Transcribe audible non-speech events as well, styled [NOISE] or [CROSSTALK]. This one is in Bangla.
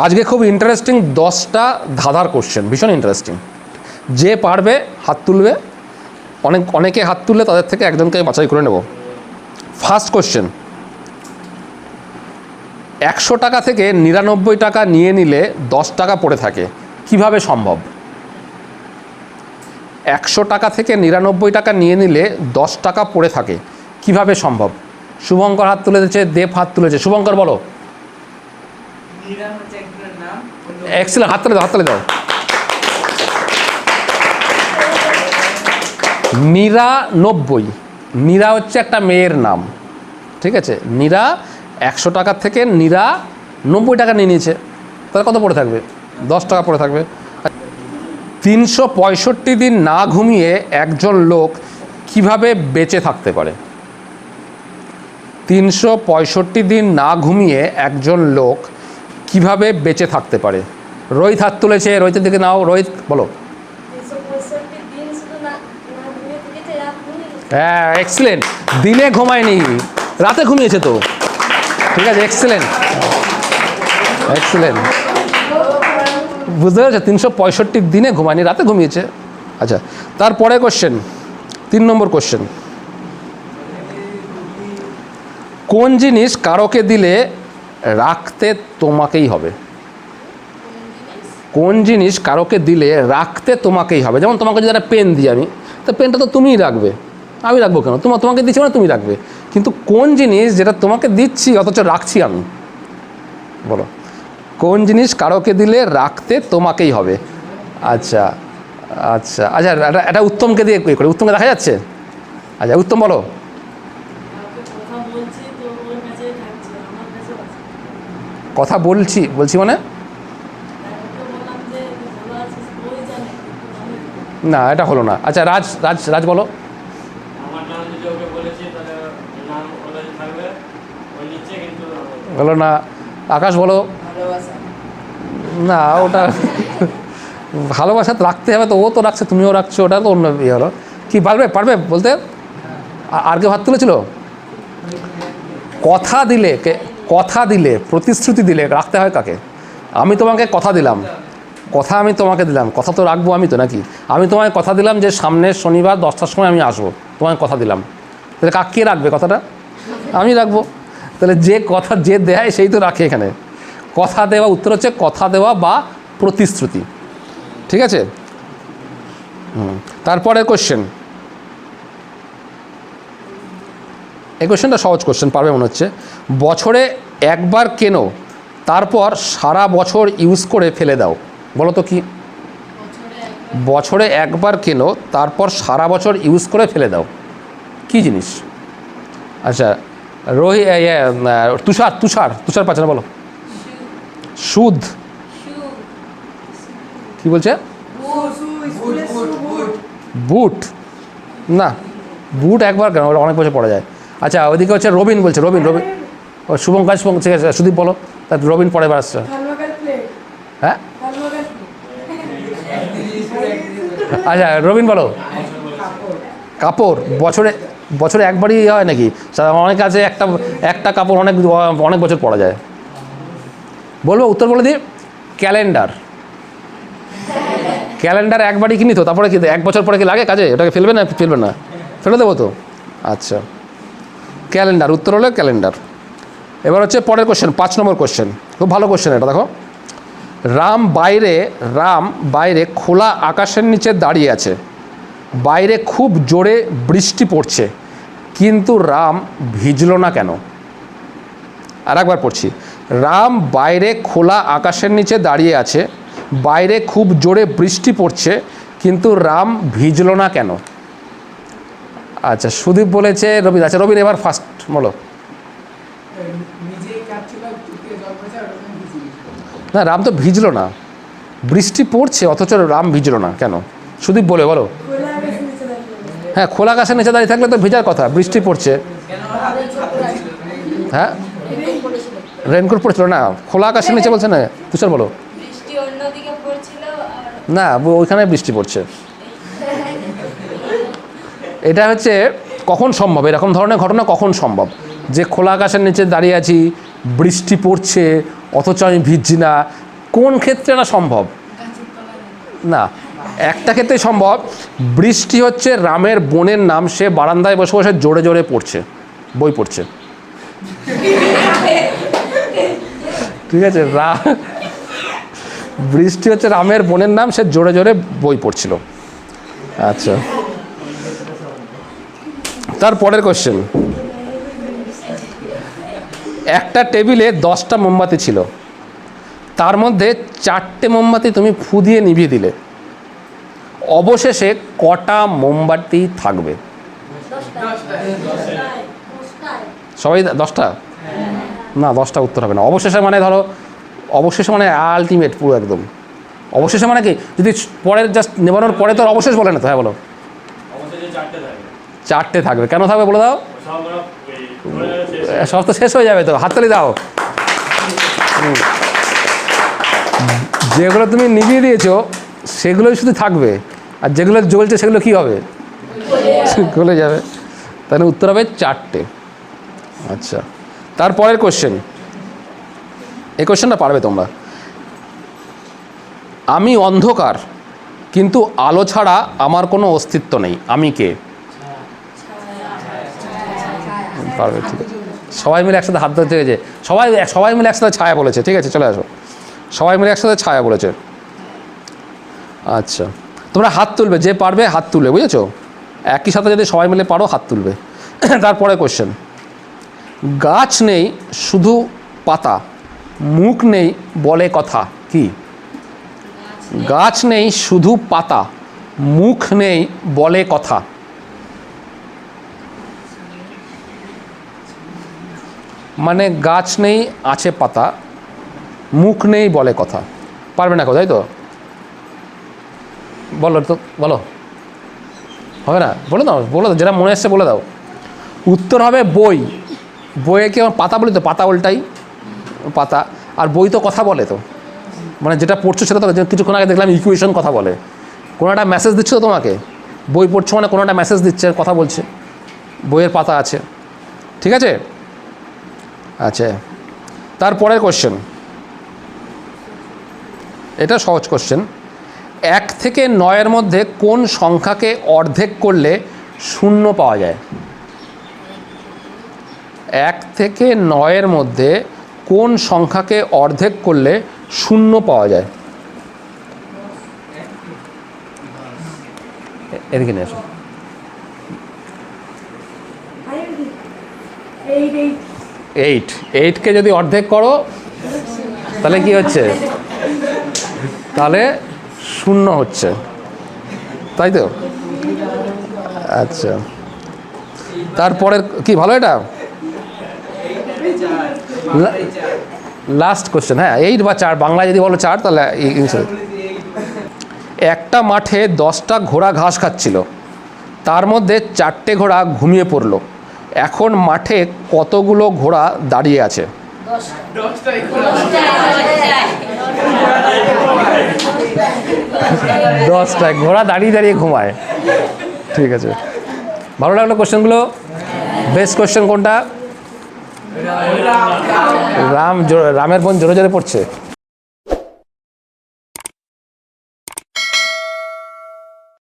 আজকে খুব ইন্টারেস্টিং দশটা ধাঁধার কোশ্চেন ভীষণ ইন্টারেস্টিং যে পারবে হাত তুলবে, অনেক, অনেকে হাত তুললে তাদের থেকে একজনকে বাছাই করে নেব। ফার্স্ট কোশ্চেন একশো টাকা থেকে নিরানব্বই টাকা নিয়ে নিলে দশ টাকা পড়ে থাকে, কীভাবে সম্ভব? একশো টাকা থেকে নিরানব্বই টাকা নিয়ে নিলে দশ টাকা পড়ে থাকে, কীভাবে সম্ভব? শুভঙ্কর হাত তুলে তুলেছে, দেব হাত তুলেছে। শুভঙ্কর, বলো নীরা হচ্ছে একজনের নাম এক্সেলেন্ট হাত তুলে দাও হাত তুলে দাও নিরানব্বই নীরা হচ্ছে একটা মেয়ের নাম, ঠিক আছে? নীরা একশো টাকার থেকে নীরা নব্বই টাকা নিয়ে নিয়েছে। তাহলে কত পড়ে থাকবে? দশ টাকা পড়ে থাকবে। তিনশো পঁয়ষট্টি দিন না ঘুমিয়ে একজন লোক কীভাবে বেঁচে থাকতে পারে? তিনশো পঁয়ষট্টি দিন না ঘুমিয়ে একজন লোক কীভাবে বেঁচে থাকতে পারে? রোহিত হাত তুলেছে, রোহিতের দিকে নাও, রোহিত, বলো। হ্যাঁ এক্সিলেন্ট দিনে ঘুমায়নি, রাতে ঘুমিয়েছে তো। ঠিক আছে এক্সিলেন্ট এক্সিলেন্ট বুঝতে পেরেছে? তিনশো পঁয়ষট্টি দিনে ঘুমায়নি, রাতে ঘুমিয়েছে। আচ্ছা তারপরে কোশ্চেন তিন নম্বর কোশ্চেন কোন জিনিস কারোকে দিলে রাখতে তোমাকেই হবে। কোন জিনিস কারোকে দিলে রাখতে তোমাকেই হবে। যেমন তোমাকে যদি একটা পেন দিই আমি, তো পেনটা তো তুমিই রাখবে। আমি রাখব কেন? তোমার তোমাকে দিচ্ছি মানে তুমি রাখবে। কিন্তু কোন জিনিস যেটা তোমাকে দিচ্ছি অথচ রাখছি আমি? বলো। কোন জিনিস কারোকে দিলে রাখতে তোমাকেই হবে। আচ্ছা আচ্ছা আচ্ছা এটা- উত্তমকে দিয়ে করে। উত্তমকে দেখা যাচ্ছে? আচ্ছা উত্তম বলো কাউকে কথা বলছি তো ওর কাছে থাকছে আমার কাছে আছে কথা বলছি বলছি মানে? না এটা হলো না। আচ্ছা রাজ রাজ রাজ বলো। আমার নাম যদি ওকে বলেছি তাহলে নাম ওদের থাকবে। ওই নিচে কিন্তু বলো না। আকাশ বলো। না ওটা ভালোবাসা তো রাখতে হবে তো ও তো রাখছে তুমিও রাখছো ওটা তো অন্য ইয়ে হলো। কি পারবে পারবে বলতে? আর কেউ হাত তুলেছিল? কথা দিলে কে কথা দিলে, প্রতিশ্রুতি দিলে রাখতে হয় কাকে? আমি তোমাকে কথা দিলাম। কথা আমি তোমাকে দিলাম। কথা তো রাখব আমি তো নাকি? আমি তোমায় কথা দিলাম যে সামনের শনিবার দশটার সময় আমি আসব। তোমায় কথা দিলাম। তাহলে কাক, কে রাখবে কথাটা? আমি রাখব। তাহলে যে কথা যে দেয় সেই তো রাখে এখানে। কথা দেওয়া উত্তর হচ্ছে কথা দেওয়া বা প্রতিশ্রুতি। ঠিক আছে? হুম। তারপরে কোশ্চেন এই কোশ্চেনটা সহজ কোশ্চেন পারবে মনে হচ্ছে। বছরে একবার কেনো, তারপর সারা বছর ইউজ করে ফেলে দাও। বলো তো কি? বছরে একবার কেনো, তারপর সারা বছর ইউজ করে ফেলে দাও। কি জিনিস? আচ্ছা রোহি তুষার তুষার তুষার পাচ্ছে না, বলো। সুদ। কি বলছে? বুট। না, বুট একবার কেন অনেক বছর পড়া যায়। আচ্ছা ওইদিকে হচ্ছে রবিন বলছে, রবিন রবিন। ও শুভম কাজ শুভম ঠিক আছে, সুদীপ বলো, তা রবিন পরে বার আসছে। হ্যাঁ? আচ্ছা রবিন বলো। কাপড়, বছরে বছরে একবারই হয় নাকি? অনেক আছে, একটা একটা কাপড় অনেক অনেক বছর পরা যায়। বলব, উত্তর বলে দিই, ক্যালেন্ডার। ক্যালেন্ডার একবারই কিনি তো, তারপরে কি, এক বছর পরে কি লাগে কাজে? ওটাকে ফেলবে না ফেলবে না? ফেলে দেবো তো? আচ্ছা। ক্যালেন্ডার, উত্তর হলো ক্যালেন্ডার। এবার হচ্ছে পরের কোশ্চেন পাঁচ নম্বর কোশ্চেন খুব ভালো কোশ্চেন এটা, দেখো। রাম বাইরে রাম বাইরে খোলা আকাশের নিচে দাঁড়িয়ে আছে। বাইরে খুব জোরে বৃষ্টি পড়ছে, কিন্তু রাম ভিজল না কেন? আর একবার পড়ছি। রাম বাইরে খোলা আকাশের নিচে দাঁড়িয়ে আছে, বাইরে খুব জোরে বৃষ্টি পড়ছে, কিন্তু রাম ভিজল না কেন? আচ্ছা সুদীপ বলেছে রবিন আচ্ছা রবিন এবার ফার্স্ট বলো। না রাম তো ভিজলো না। বৃষ্টি পড়ছে অথচ রাম ভিজলো না কেন? সুদীপ বলে বলো। হ্যাঁ খোলা আকাশের নিচে দাঁড়িয়ে থাকলে তো ভেজার কথা বৃষ্টি পড়ছে। হ্যাঁ? রেনকোট পড়ছিল না খোলা আকাশের নিচে বলছে না। তুষার বলো। না ওইখানে বৃষ্টি পড়ছে। এটা হচ্ছে কখন সম্ভব এরকম ধরনের ঘটনা কখন সম্ভব? যে খোলা আকাশের নিচে দাঁড়িয়ে আছি, বৃষ্টি পড়ছে, অথচ আমি ভিজছি না, কোন ক্ষেত্রে না সম্ভব? না, একটা ক্ষেত্রে সম্ভব, বৃষ্টি হচ্ছে রামের বোনের নাম, সে বারান্দায় বসে বসে জোরে জোরে পড়ছে, বই পড়ছে। ঠিক আছে, রা, বৃষ্টি হচ্ছে রামের বোনের নাম, সে জোরে জোরে বই পড়ছিল। আচ্ছা। তার পরের কোশ্চেন একটা টেবিলে দশটা মোমবাতি ছিল। তার মধ্যে চারটে মোমবাতি তুমি ফু দিয়ে নিভিয়ে দিলে। অবশেষে কটা মোমবাতি থাকবে? সবাই দশটা? না দশটা উত্তর হবে না। অবশেষে মানে ধরো অবশেষে মানে আলটিমেট পুরো একদম। অবশেষে মানে কি? যদি পরের জাস্ট নেবানোর পরে তো অবশেষ বলে না তো হ্যাঁ বলো। চারটে থাকবে। কেন থাকবে বলে দাও? সব শেষ তো শেষ হয়ে যাবে তো হাততালি দাও। যেগুলো তুমি নিভিয়ে দিয়েছ সেগুলোই শুধু থাকবে। আর যেগুলো জ্বলছে সেগুলো কি হবে? গলে যাবে। তাহলে উত্তর হবে চারটে। আচ্ছা। তারপরের কোশ্চেন এই কোশ্চেনটা পারবে তোমরা। আমি অন্ধকার কিন্তু আলো ছাড়া আমার কোনো অস্তিত্ব নেই। আমি কে? পারবে, ঠিক আছে। সবাই মিলে একসাথে হাত ধরতে গেছে। সবাই সবাই মিলে একসাথে ছায়া বলেছে, ঠিক আছে, চলে আসো। সবাই মিলে একসাথে ছায়া বলেছে। আচ্ছা। তোমরা হাত তুলবে, যে পারবে হাত তুলবে, বুঝেছ? একই সাথে যদি সবাই মিলে পারো, হাত তুলবে। [CLEARS THROAT] তারপরে কোশ্চেন গাছ নেই, শুধু পাতা। মুখ নেই, বলে কথা। কি? গাছ নেই, শুধু পাতা। মুখ নেই, বলে কথা। মানে গাছ নেই, আছে পাতা, মুখ নেই বলে কথা। পারবে না কোথায় তো? বলো তো, বলো। হবে না? বলে দাও বলে দাও, যেটা মনে আসছে বলে দাও। উত্তর হবে বই। বইয়ে কি আমার পাতা বলি তো? পাতা উল্টাই, পাতা। আর বই তো কথা বলে তো। মানে যেটা পড়ছো সেটা তো কিছুক্ষণ আগে দেখলাম ইকুয়েশন কথা বলে। কোনো একটা মেসেজ দিচ্ছে তো তোমাকে? বই পড়ছো মানে কোনো একটা মেসেজ দিচ্ছে, কথা বলছে। বইয়ের পাতা আছে। ঠিক আছে? আচ্ছা তারপরের কোশ্চেন এটা সহজ কোশ্চেন এক থেকে নয়ের মধ্যে কোন সংখ্যাকে অর্ধেক করলে শূন্য পাওয়া যায়? এক থেকে নয়ের মধ্যে কোন সংখ্যাকে অর্ধেক করলে শূন্য পাওয়া যায়? এদিকে নিয়ে আসো। এইট এইটকে যদি অর্ধেক করো, তাহলে কি হচ্ছে? তাহলে শূন্য হচ্ছে। তাই তো? আচ্ছা। তারপরের, কি, ভালো এটা? লাস্ট কোশ্চেন হ্যাঁ এইট বা চার, বাংলায় যদি বলো চার, তাহলে। একটা মাঠে দশটা ঘোড়া ঘাস খাচ্ছিল। তার মধ্যে চারটে ঘোড়া ঘুমিয়ে পড়ল। এখন মাঠে কতগুলো ঘোড়া দাঁড়িয়ে আছে? দশটায়। ঘোড়া দাঁড়িয়ে দাঁড়িয়ে ঘুমায়। ঠিক আছে। ভালো লাগল কোশ্চেনগুলো? বেস্ট কোশ্চেন কোনটা? রাম রামের বোন জোরে জোরে পড়ছে।